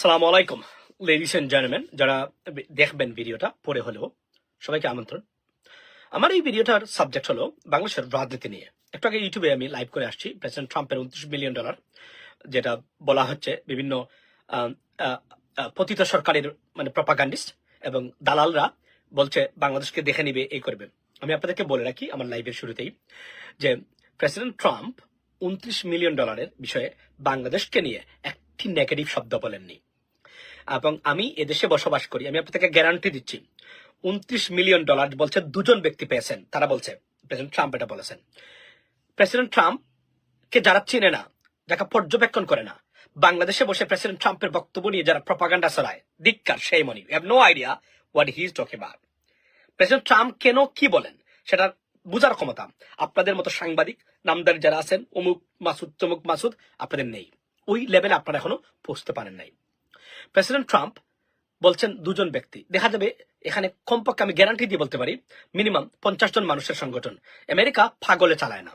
সালাম আলাইকুম ladies and gentleman যারা দেখবেন ভিডিওটা পরে হলেও সবাইকে আমন্ত্রণ। আমার এই ভিডিওটার সাবজেক্ট হলো বাংলাদেশের রাজনীতি নিয়ে। একটু আগে ইউটিউবে আমি লাইভ করে আসছি প্রেসিডেন্ট ট্রাম্পের উনত্রিশ মিলিয়ন ডলার যেটা বলা হচ্ছে বিভিন্ন পতিত সরকারের মানে প্রপাগান্ডিস্ট এবং দালালরা বলছে, বাংলাদেশকে দেখে নিবে এই করবে। আমি আপনাদেরকে বলে রাখি আমার লাইভের শুরুতেই যে প্রেসিডেন্ট ট্রাম্প উনত্রিশ মিলিয়ন ডলারের বিষয়ে বাংলাদেশকে নিয়ে একটি নেগেটিভ শব্দ বলেননি। এবং আমি এদেশে বসবাস করি। আমি আপনাদেরকে গ্যারান্টি দিচ্ছি। উনত্রিশ মিলিয়ন ডলার বলছে দুজন ব্যক্তি পেয়েছেন। তারা বলছে, প্রেসিডেন্ট ট্রাম্প এটা বলেছেন। প্রেসিডেন্ট ট্রাম্প কে যারা চিনে না, যাকে পর্যবেক্ষণ করে না, বাংলাদেশে বসে প্রেসিডেন্ট ট্রাম্পের বক্তব্য নিয়ে যারা প্রপাগান্ডা ছড়ায় দিক্কার সেই মনি have no idea what he is talking about President Trump কেন কি বলেন, সেটা বুঝার ক্ষমতা আপনাদের মতো সাংবাদিক, নামদার যারা আছেন, অমুক মাসুদ, তমুক মাসুদ, আপনাদের নেই। ওই লেভেলে আপনারা এখনও পৌঁছতে পারেন নাই। প্রেসিডেন্ট ট্রাম্প বলছেন দুজন ব্যক্তি। দেখা যাবে এখানে কমপক্ষে আমি গ্যারান্টি দিয়ে বলতে পারি মিনিমাম পঞ্চাশ জন মানুষের সংগঠন। আমেরিকা পাগলে চালায় না,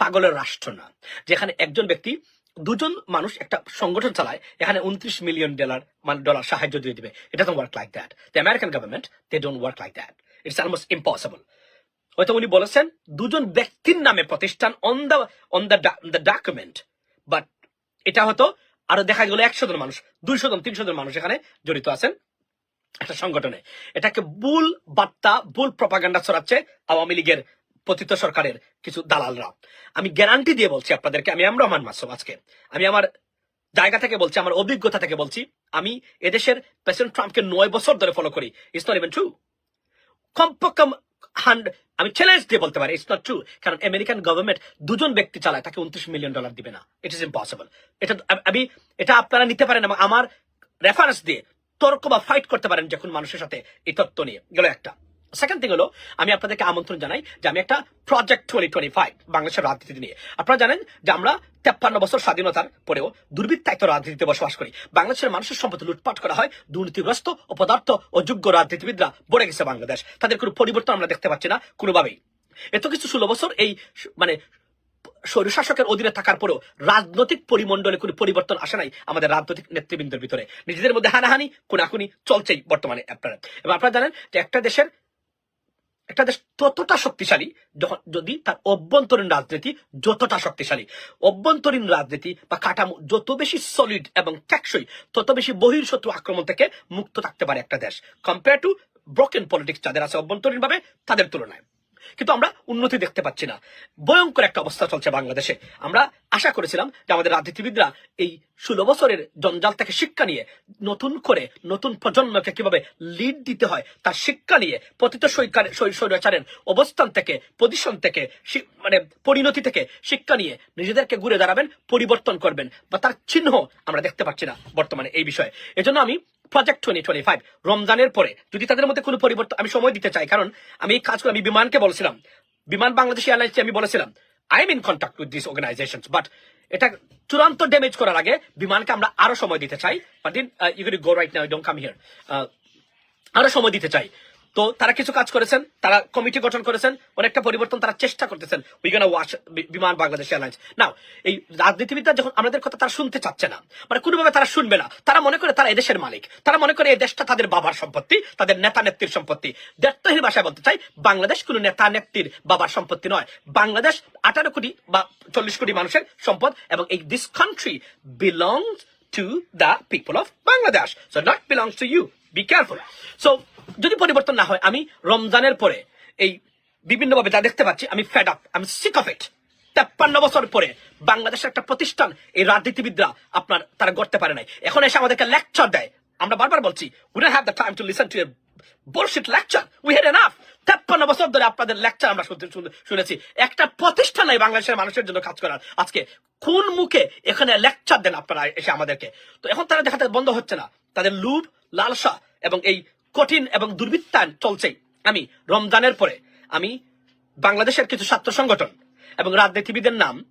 পাগলের রাষ্ট্র না। যেখানে একজন ব্যক্তি, দুজন মানুষ একটা সংগঠন চালায়, এখানে উনত্রিশ মিলিয়ন ডলার মানে ডলার সাহায্য দিয়ে দিবে। এটা work like that the American government they don't work like that it's almost impossible হয়তো উনি বলেছেন, দুজন ব্যক্তির নামে প্রতিষ্ঠান on the on the the document but এটা হয়তো আরও দেখা গেল একশো জন মানুষ, দুইশো জন, তিনশো জন মানুষ এখানে জড়িত আছেন একটা সংগঠনে। এটাকে ভুল বার্তা, ভুল প্রপাগান্ডা ছড়াচ্ছে আওয়ামী লীগের পতিত সরকারের কিছু দালালরা। আমি গ্যারান্টি দিয়ে বলছি আপনাদেরকে, আমি এম রহমান মাসুম আজকে। আমি আমার জায়গা থেকে বলছি, আমার অভিজ্ঞতা থেকে বলছি, আমি এদেশের প্রেসিডেন্ট ট্রাম্পকে নয় বছর ধরে ফলো করি। ইটস নট ইভেন ট্রু কমপক্ষে আমি চ্যালেঞ্জ দিয়ে বলতে পারি ইটস নট ট্রু কারণ আমেরিকান গভর্নমেন্ট দুজন ব্যক্তি চালায়, তাকে উনত্রিশ মিলিয়ন ডলার দিবে না ইট ইস ইম্পসিবল এটা, আমি, এটা আপনারা নিতে পারেন আমার রেফারেন্স দিয়ে তর্ক বা ফাইট করতে পারেন যখন মানুষের সাথে এই তত্ত্ব নিয়ে, গেল একটা। সেকেন্ড থিং হলো, আমি আপনাদেরকে আমন্ত্রণ জানাই যে আমি একটা প্রজেক্ট টোয়েন্টি টোয়েন্টি ফাইভ বাংলাদেশের রাজনীতি নিয়ে। আপনারা জানেন যে আমরা তেপ্পান্ন বছর স্বাধীনতার পরেও দুর্বৃত্তায়িত রাজনীতিতে বসবাস করি। বাংলাদেশের মানুষের সম্পদ লুটপাট করা হয়, দুর্নীতিগ্রস্ত, অপদার্থ ও যোগ্য রাজনীতিবিদরা বড়ে গেছে বাংলাদেশ। তাদের কোনো পরিবর্তন আমরা দেখতে পাচ্ছি না কোনোভাবেই। এত কিছু ষোলো বছর এই মানে স্বৈরশাসকের অধীনে থাকার পরেও রাজনৈতিক পরিমণ্ডলে কোনো পরিবর্তন আসে নাই আমাদের রাজনৈতিক নেতৃবৃন্দের ভিতরে। নিজেদের মধ্যে হানাহানি, কোনাকুনি চলছেই বর্তমানে আপনারা এবং আপনারা জানেন যে একটা দেশের একটা দেশ ততটা শক্তিশালী, যখন যদি তার অভ্যন্তরীণ রাজনীতি যতটা শক্তিশালী, অভ্যন্তরীণ রাজনীতি বা কাঠামো যত বেশি সলিড এবং টেকসই, তত বেশি বহির্শত্রু আক্রমণ থেকে মুক্ত থাকতে পারে একটা দেশ। কম্পেয়ার টু ব্রোকেন পলিটিক্স যাদের আছে অভ্যন্তরীণ ভাবে তাদের তুলনায়। কিন্তু আমরা উন্নতি দেখতে পাচ্ছি না। ভয়ঙ্কর একটা অবস্থা চলছে বাংলাদেশে। আমরা আশা করেছিলাম যে আমাদের রাজনীতিবিদরা এই ষোলো বছরের জঞ্জাল থেকে শিক্ষা নিয়ে নতুন করে নতুন প্রজন্মকে কীভাবে লিড দিতে হয়, তার শিক্ষা নিয়ে পতিত স্বৈরাচারের অবস্থান থেকে পজিশন থেকে মানে পরিণতি থেকে শিক্ষা নিয়ে নিজেদেরকে ঘুরে দাঁড়াবেন, পরিবর্তন করবেন, বা তার চিহ্ন আমরা দেখতে পাচ্ছি না বর্তমানে এই বিষয়ে। এজন্য আমি প্রজেক্ট টোয়েন্টি টোয়েন্টি ফাইভ রমজানের পরে। যদি তাদের মধ্যে কোনো পরিবর্তন আমি সময় দিতে চাই, কারণ আমি এই কাজ করে আমি বিমানকে বলেছিলাম। বিমান বাংলাদেশ এয়ারলাইন্সকে আমি বলেছিলাম I am in contact with this organisation but এটা চূড়ান্ত ড্যামেজ করার আগে বিমানকে আমরা আরও সময় দিতে চাই। But in you go right now don't come here আরও সময় দিতে চাই। তো তারা কিছু কাজ করেছেন, তারা কমিটি গঠন করেছেন, অনেকটা পরিবর্তন তারা চেষ্টা করতেছেন উই গানা ওয়াচ বিমান বাংলাদেশ এয়ারলাইন্স নাও এই রাজনীতিবিদরা যখন আমাদের কথা তারা শুনতে চাচ্ছে না মানে কোনোভাবে তারা শুনবে না, তারা মনে করে তারা এদেশের মালিক, তারা মনে করে এই দেশটা তাদের বাবার সম্পত্তি, তাদের নেতা নেত্রীর সম্পত্তি দেড়তহীন ভাষায় বলতে চাই, বাংলাদেশ কোনো নেতা নেত্রীর বাবার সম্পত্তি নয় বাংলাদেশ আঠারো কোটি বা চল্লিশ কোটি মানুষের সম্পদ এবং এই this country belongs to the people of Bangladesh. So not belongs to you. Be careful. So যদি পরিবর্তন না হয়, আমি রমজানের পরে এই বিভিন্নভাবে যা দেখতে পাচ্ছি, আমি ফেড আপ আমি সিক অফ ইট তেপ্পান্ন বছর পরে বাংলাদেশের একটা প্রতিষ্ঠান, এই রাজনীতিবিদরা আপনার তারা করতে পারে নাই। এখন এসে আমাদেরকে লেকচার দেয়। আমরা বারবার বলছি we don't have the time to listen to bullshit lecture. We had enough. তেপ্পান্ন বছর ধরে আপনাদের লেকচার আমরা শুনতে শুনেছি। একটা প্রতিষ্ঠান নাই বাংলাদেশের মানুষের জন্য কাজ করার। আজকে কোন মুখে এখানে লেকচার দেন আপনারা এসে আমাদেরকে? তো এখন তারা দেখাতে বন্ধ হচ্ছে না। তাদের লুভ, লালসা এবং এই কঠিন এবং দুর্বৃত্তায়ন চলছেই আমি রমজানের পরে আমি বাংলাদেশের কিছু ছাত্র সংগঠন এবং রাজনীতিবিদের নাম,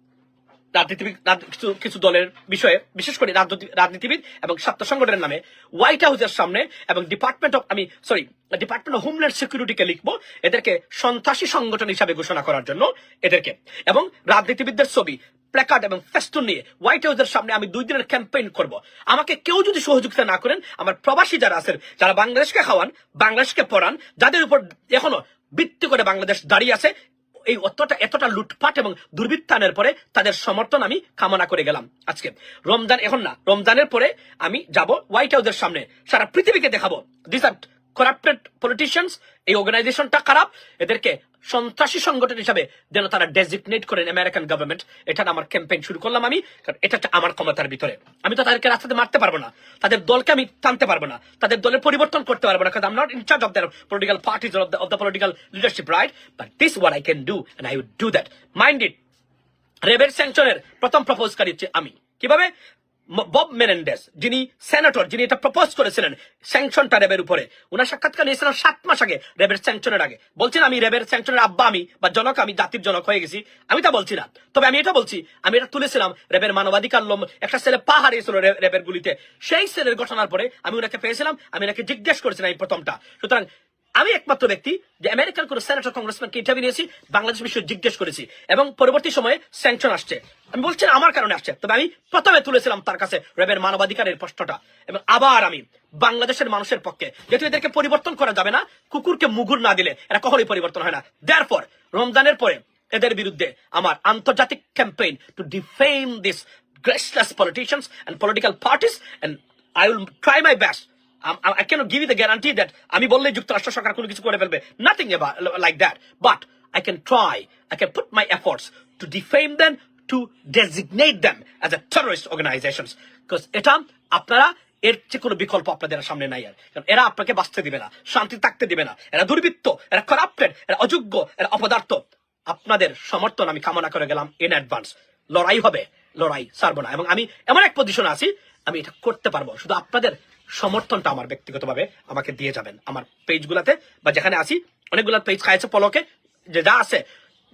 রাজনীতিবিদ, রাজ- কিছু কিছু দলের বিষয়ে, বিশেষ করে রাজনীতি- রাজনীতিবিদ এবং ছাত্র সংগঠনের নামে হোয়াইট হাউসের সামনে এবং ডিপার্টমেন্ট অফ আমি সরি ডিপার্টমেন্ট অফ হোমল্যান্ড সিকিউরিটিকে লিখব এদেরকে সন্ত্রাসী সংগঠন হিসাবে ঘোষণা করার জন্য এদেরকে। এবং রাজনীতিবিদদের ছবি প্ল্যাকার্ড এবং ফেস্টুন নিয়ে হোয়াইট হাউসের সামনে আমি দুই দিনের ক্যাম্পেইন করব। আমাকে কেউ যদি সহযোগিতা না করেন, আমার প্রবাসী যারা আছেন, যারা বাংলাদেশকে খাওয়ান, বাংলাদেশকে পড়ান, যাদের উপর এখনও ভিত্তি করে বাংলাদেশ দাঁড়িয়ে আছে, এই অতটা এতটা লুটপাট এবং দুর্বৃত্তানের পরে তাদের সমর্থন আমি কামনা করে গেলাম আজকে। রমজান এখন না, রমজানের পরে আমি যাব হোয়াইট হাউসের সামনে। সারা পৃথিবীকে দেখাবো। দিস আর করাপ্টেড পলিটিশিয়ানস এই অর্গানাইজেশনটা খারাপ, এদেরকে সন্ত্রাসী সংগঠন হিসাবে যেন তারা ডেজিগনেট করেন আমেরিকান গভর্নমেন্ট এটা আমার ক্যাম্পেইন শুরু করলাম আমি, কারণ এটা আমার ক্ষমতার ভিতরে। আমি তো তাদেরকে রাস্তাতে মারতে পারব না, তাদের দলকে আমি টানতে পারব না, তাদের দলের পরিবর্তন করতে পারব না, কারণ I'm not in charge of the political parties of the of the political leadership right but this what I can do and I would do that mind it রেবের স্যাংশনের প্রথম প্রপোজকারী হচ্ছে আমি। কীভাবে? বব মেনেন্ডেস, যিনি সেনেটর, যিনি এটা প্রপোজ করেছিলেন স্যাংশনটা রেবের উপরে। ওনার সাক্ষাৎকার নিয়েছিলেন সাত মাস আগে, রেবের স্যাংশনের আগে। বলছেন আমি রেবের স্যাংশনের আব্বা, আমি, বা জনক, আমি জাতির জনক হয়ে গেছি। আমি তা বলছি না। তবে আমি এটা বলছি, আমি এটা তুলেছিলাম রেবের মানবাধিকার লম, একটা ছেলে পা হারিয়েছিল রেবের গুলিতে। সেই ছেলের ঘটনার পরে আমি ওনাকে পেয়েছিলাম, আমি ওনাকে জিজ্ঞেস করেছিলাম এই প্রথমটা। সুতরাং আমি একমাত্র ব্যক্তি যে আমেরিকান কোন সেনেটর কংগ্রেসম্যানকে ইন্টারভিউ নিয়েছি বাংলাদেশ বিষয়ে জিজ্ঞেস করেছি এবং পরবর্তী সময়ে স্যাংশন আসছে। আমি বলছি আমার কারণে আসছে তবে আমি প্রথমে তুলেছিলাম তার কাছে রেবের মানবাধিকারের প্রশ্নটা এবং আবার আমি বাংলাদেশের মানুষের পক্ষে যেহেতু এদেরকে পরিবর্তন করা যাবে না কুকুরকে মুগুর না দিলে এরা কখনোই পরিবর্তন হয় না। দেয়ার পর রমজানের পরে এদের বিরুদ্ধে আমার আন্তর্জাতিক campaign to defame this politicians and political parties and I will try my best Um, I cannot give you the guarantee that আমি বললে যুক্তরাষ্ট্র সরকার কোনো কিছু করে ফেলবে। About, like that. But I can try, I can put my efforts to defame them, to designate them as a terrorist organizations because এটা আপনারা, এর চেয়ে কোনো বিকল্প আপনাদের সামনে নাই আর। কারণ এরা আপনাকে বাঁচতে দিবে না, শান্তি থাকতে দিবে না। এরা দুর্বৃত্ত, এরা করাপ্টেড এরা অযোগ্য, এরা অপদার্থ। আপনাদের সমর্থন আমি কামনা করে গেলাম ইন অ্যাডভান্স লড়াই হবে, লড়াই ছাড়বো না। এবং আমি এমন এক পজিশনে আছি, আমি এটা করতে পারব। শুধু আপনাদের সমর্থনটা আমার ব্যক্তিগতভাবে আমাকে দিয়ে যাবেন আমার পেজগুলাতে। বা যেখানে আছি, অনেকগুলো পেজ খাইছে পলকে যে যা আছে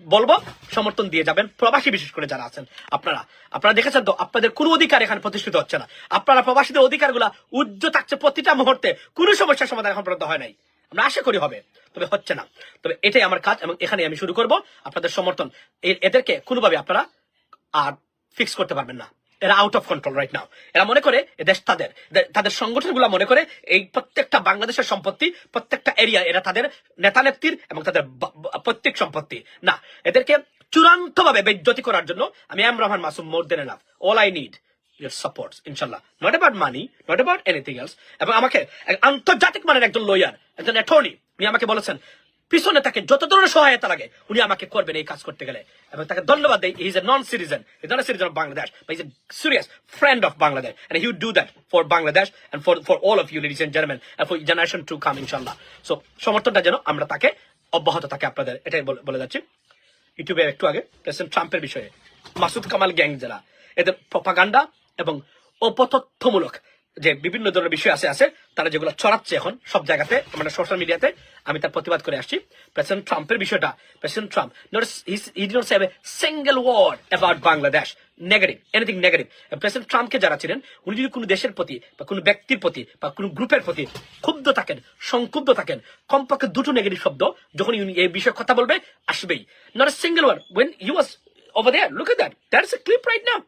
বলব, সমর্থন দিয়ে যাবেন। প্রবাসী বিশেষ করে যারা আছেন, আপনারা। আপনারা দেখেছেন তো, আপনাদের কোনো অধিকার এখানে প্রতিষ্ঠিত হচ্ছে না। আপনারা প্রবাসীদের অধিকারগুলা উজ্জ্ব থাকছে প্রতিটা মুহূর্তে। কোনো সমস্যার সমাধান এখন পর্যন্ত হয় নাই। আমরা আশা করি হবে, তবে হচ্ছে না। তবে এটাই আমার কাজ এবং এখানে আমি শুরু করব। আপনাদের সমর্থন এদেরকে কোনোভাবে আপনারা আর ফিক্স করতে পারবেন না। এরা out of control right now এরা মনে করে দেশ তাদের তাদের সংগঠনগুলো মনে করে এই প্রত্যেকটা বাংলাদেশের সম্পত্তি প্রত্যেকটা এরিয়া এরা তাদের নেতা নেত্রীর এবং তাদের প্রত্যেক সম্পত্তি না এদেরকে চূড়ান্ত ভাবে বেজ্জতি করার জন্য আমি M Rahman Masum more than enough all I need your support, inshallah. Not about money, not about anything else. এবং আমাকে আন্তর্জাতিক মানের একজন লয়ার একজন অ্যাটর্নি উনি আমাকে বলেছেন পিছনে তাকে যত ধরনের সহায়তা লাগে, উনি আমাকে করবেন এই কাজ করতে গেলে। এবং তাকে ধন্যবাদ দেই is a non citizen is not citizen of Bangladesh but is a serious friend of Bangladesh and he would do that for Bangladesh and for for all of you ladies and gentleman and for generation to come ইনশাল্লাহ so সমর্থনটা যেন আমরা তাকে অব্যাহত থাকে আপনাদের, এটাই বলে- যাচ্ছি। ইউটিউবে একটু আগে প্রেসিডেন্ট ট্রাম্পের বিষয়ে, মাসুদ কামাল গ্যাং যারা এদের প্রপাগান্ডা এবং অপতথ্যমূলক যে বিভিন্ন ধরনের বিষয় আছে আছে তারা যেগুলো ছড়াচ্ছে এখন সব জায়গাতে মানে সোশ্যাল মিডিয়াতে আমি তার প্রতিবাদ করে আসছি। প্রেসিডেন্ট ট্রাম্পের বিষয়টা President Trump not say single word about Bangladesh negative anything negative President ট্রাম্পকে যারা ছিলেন উনি যদি কোনো দেশের প্রতি বা কোনো ব্যক্তির প্রতি বা কোনো গ্রুপের প্রতি ক্ষুব্ধ থাকেন সংক্ষুব্ধ থাকেন কমপক্ষে দুটো নেগেটিভ শব্দ যখন এই বিষয়ে কথা বলবে আসবেই। Not a single word when you was over there look at that. That's a clip right now.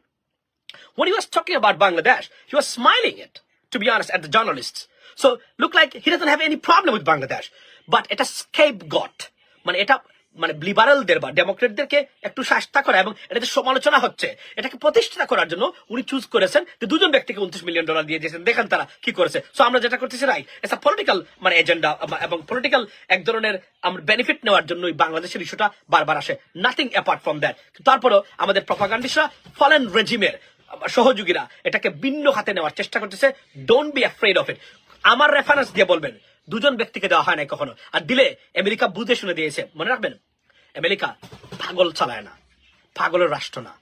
When he was talking about Bangladesh, he was smiling it, to be honest, at the journalists. So look like he doesn't have any problem with Bangladesh. But এটা scapegoat. মানে এটা মানে লিবারালদের বা ডেমোক্রেটদেরকে একটু শাস্তা করা এবং এটাতে সমালোচনা হচ্ছে এটাকে প্রতিষ্ঠা করার জন্য উনি চুজ করেছেন যে দুজন ব্যক্তিকে উনত্রিশ মিলিয়ন ডলার দিয়ে দিয়েছেন দেখেন তারা কি করেছে সো আমরা যেটা করতেছি রাই এটা পলিটিক্যাল মানে এজেন্ডা এবং পলিটিক্যাল এক ধরনের আমরা বেনিফিট নেওয়ার জন্যই বাংলাদেশের ইস্যুটা বারবার আসে নাথিং অ্যাপার্ট ফ্রম দ্যাট তারপরও আমাদের প্রপাগান্ডিস্টরা ফলেন রেজিমের সহযোগীরা এটাকে ভিন্ন হাতে নেওয়ার চেষ্টা করতেছে। Don't be afraid of it আমার রেফারেন্স দিয়ে বলবেন, দুজন ব্যক্তিকে দেওয়া হয় না কখনো। আর দিলে আমেরিকা বুঝে শুনে দিয়েছে। মনে রাখবেন, আমেরিকা পাগল চালায় না, পাগলের রাষ্ট্র না।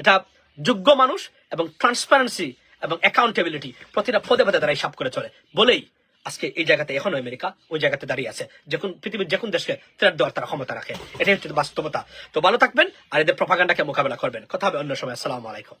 এটা যোগ্য মানুষ এবং ট্রান্সপারেন্সি এবং অ্যাকাউন্টেবিলিটি প্রতিটা পদে পদে তারা হিসাব করে চলে। বলেই আজকে এই জায়গাতে এখনও আমেরিকা ওই জায়গাতে দাঁড়িয়ে আছে। যখন পৃথিবীর যে কোন দেশকে ট্রেড দেওয়ার তারা ক্ষমতা রাখে। এটাই হচ্ছে বাস্তবতা। তো ভালো থাকবেন, আর এদের প্রপাগান্ডাকে মোকাবেলা করবেন। কথা হবে অন্য সময়। আসসালামু আলাইকুম।